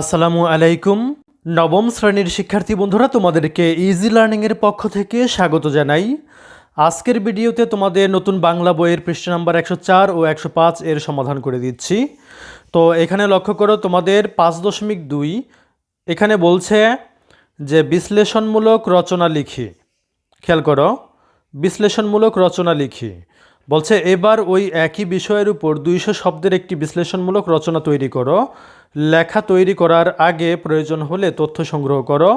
আসসালামু আলাইকুম। নবম শ্রেণির শিক্ষার্থী বন্ধুরা, তোমাদেরকে ইজি লার্নিংয়ের পক্ষ থেকে স্বাগত জানাই। আজকের ভিডিওতে তোমাদের নতুন বাংলা বইয়ের পৃষ্ঠা নাম্বার একশো চার ও একশো পাঁচ এর সমাধান করে দিচ্ছি। তো এখানে লক্ষ্য করো, তোমাদের পাঁচ দশমিক দুই, এখানে বলছে যে বিশ্লেষণমূলক রচনা লিখি। খেয়াল করো, বিশ্লেষণমূলক রচনা লিখি। বলছে, এবার ওই একই বিষয়ের উপর দুইশো শব্দের একটি বিশ্লেষণমূলক রচনা তৈরি করো। লেখা তৈরি করার আগে প্রয়োজন হলে তথ্য সংগ্রহ করো।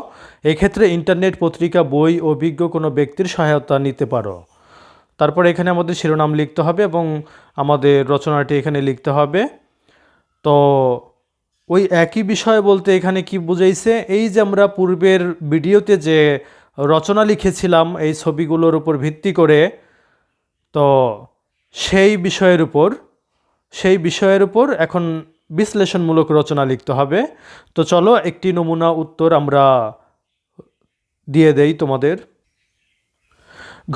এক্ষেত্রে ইন্টারনেট, পত্রিকা, বই, অভিজ্ঞ কোনো ব্যক্তির সহায়তা নিতে পারো। তারপর এখানে আমাদের শিরোনাম লিখতে হবে এবং আমাদের রচনাটি এখানে লিখতে হবে। তো ওই একই বিষয় বলতে এখানে কি বুঝাইছে, এই যে আমরা পূর্বের ভিডিওতে যে রচনা লিখেছিলাম, এই ছবিগুলোর উপর ভিত্তি করে তো সেই বিষয়ের উপর, সেই বিষয়ের উপর এখন বিশ্লেষণমূলক রচনা লিখতে হবে। তো চলো একটি নমুনা উত্তর আমরা দিয়ে দেই তোমাদের।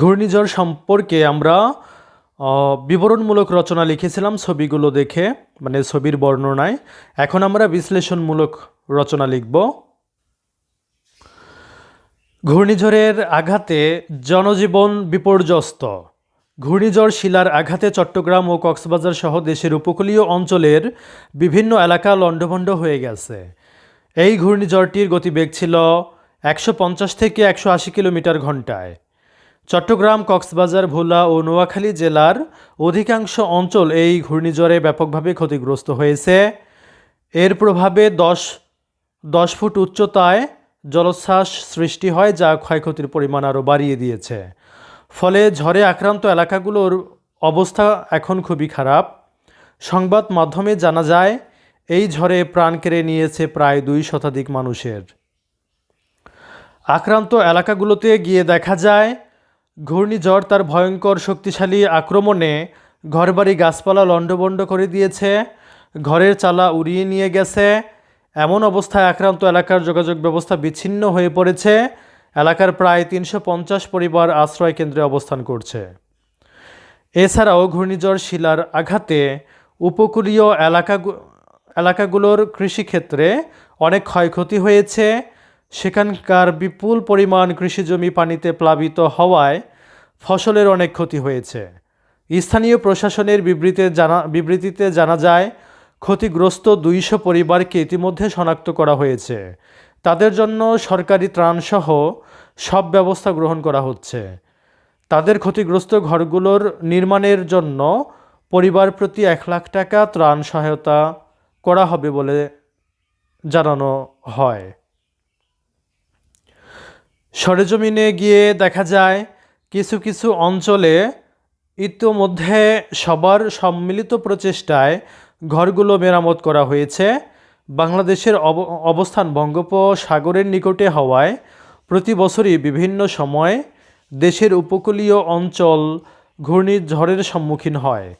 ঘূর্ণিঝড় সম্পর্কে আমরা বিবরণমূলক রচনা লিখেছিলাম ছবিগুলো দেখে মানে ছবির বর্ণনায়। এখন আমরা বিশ্লেষণমূলক রচনা লিখব। ঘূর্ণিঝড়ের আঘাতে জনজীবন বিপর্যস্ত। ঘূর্ণিঝড় শিলার আঘাতে চট্টগ্রাম ও কক্সবাজার সহ দেশের উপকূলীয় অঞ্চলের বিভিন্ন এলাকা লণ্ডভণ্ড হয়ে গেছে। এই ঘূর্ণিঝড়টির গতিবেগ ছিল একশো পঞ্চাশ থেকে একশো আশি কিলোমিটার ঘন্টায়। চট্টগ্রাম, কক্সবাজার, ভোলা ও নোয়াখালী জেলার অধিকাংশ অঞ্চল এই ঘূর্ণিঝড়ে ব্যাপকভাবে ক্ষতিগ্রস্ত হয়েছে। এর প্রভাবে দশ দশ ফুট উচ্চতায় জলোচ্ছ্বাস সৃষ্টি হয়, যা ক্ষয়ক্ষতির পরিমাণ আরও বাড়িয়ে দিয়েছে। ফলে ঝড়ে আক্রান্ত এলাকাগুলোর অবস্থা এখন খুবই খারাপ। সংবাদ মাধ্যমে জানা যায়, এই ঝড়ে প্রাণ কেড়ে নিয়েছে প্রায় দুই শতাধিক মানুষের। আক্রান্ত এলাকাগুলোতে গিয়ে দেখা যায়, ঘূর্ণিঝড় তার ভয়ঙ্কর শক্তিশালী আক্রমণে ঘরবাড়ি গাছপালা লণ্ডভণ্ড করে দিয়েছে, ঘরের চালা উড়িয়ে নিয়ে গেছে। এমন অবস্থায় আক্রান্ত এলাকার যোগাযোগ ব্যবস্থা বিচ্ছিন্ন হয়ে পড়েছে। এলাকার প্রায় তিনশো পঞ্চাশ পরিবার আশ্রয় কেন্দ্রে অবস্থান করছে। এছাড়াও ঘূর্ণিঝড় শিলার আঘাতে উপকূলীয় এলাকা এলাকাগুলোর কৃষিক্ষেত্রে অনেক ক্ষয়ক্ষতি হয়েছে। সেখানকার বিপুল পরিমাণ কৃষিজমি পানিতে প্লাবিত হওয়ায় ফসলের অনেক ক্ষতি হয়েছে। স্থানীয় প্রশাসনের বিবৃতিতে জানা বিবৃতিতে জানা যায়, ক্ষতিগ্রস্ত দুইশো পরিবারকে ইতিমধ্যে শনাক্ত করা হয়েছে। তাদের জন্য সরকারি ত্রাণসহ সব ব্যবস্থা গ্রহণ করা হচ্ছে। তাদের ক্ষতিগ্রস্ত ঘরগুলোর নির্মাণের জন্য পরিবার প্রতি এক লাখ টাকা ত্রাণ সহায়তা করা হবে বলে জানানো হয়। সরেজমিনে গিয়ে দেখা যায়, কিছু কিছু অঞ্চলে ইতোমধ্যে সবার সম্মিলিত প্রচেষ্টায় ঘরগুলো মেরামত করা হয়েছে। বাংলাদেশের অব- অবস্থান বঙ্গোপসাগরের নিকটে হওয়ায় প্রতি বছরই বিভিন্ন সময় দেশের উপকূলীয় অঞ্চল ঘূর্ণিঝড়ের সম্মুখীন হয়।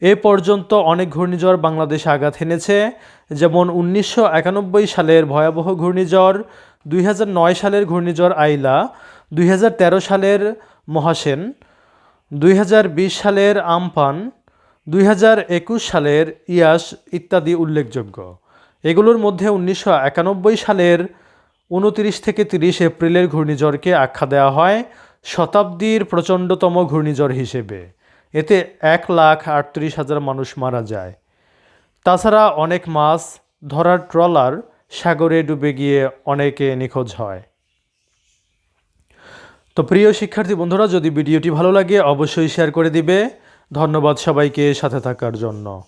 এ পর্যন্ত অনেক ঘূর্ণিঝড় বাংলাদেশে আঘাত এনেছে যেমন উনিশশো একানব্বই সালের ভয়াবহ ঘূর্ণিঝড়, দুই সালের ঘূর্ণিঝড় আইলা, দুই হাজার তেরো সালের মহাসেন, দুই হাজার বিশ সালের আমফান, দুই সালের ইয়াস ইত্যাদি উল্লেখযোগ্য। এগুলোর মধ্যে উনিশশো একানব্বই সালের উনতিরিশ থেকে তিরিশ এপ্রিলের ঘূর্ণিঝড়কে আখ্যা দেওয়া হয় শতাব্দীর প্রচণ্ডতম ঘূর্ণিঝড় হিসেবে। এতে এক লাখ আটত্রিশ হাজার মানুষ মারা যায়। তাছাড়া অনেক মাছ ধরার ট্রলার সাগরে ডুবে গিয়ে অনেকে নিখোঁজ হয়। তো প্রিয় শিক্ষার্থী বন্ধুরা, যদি ভিডিওটি ভালো লাগে, অবশ্যই শেয়ার করে দিবে। ধন্যবাদ সবাইকে সাথে থাকার জন্য।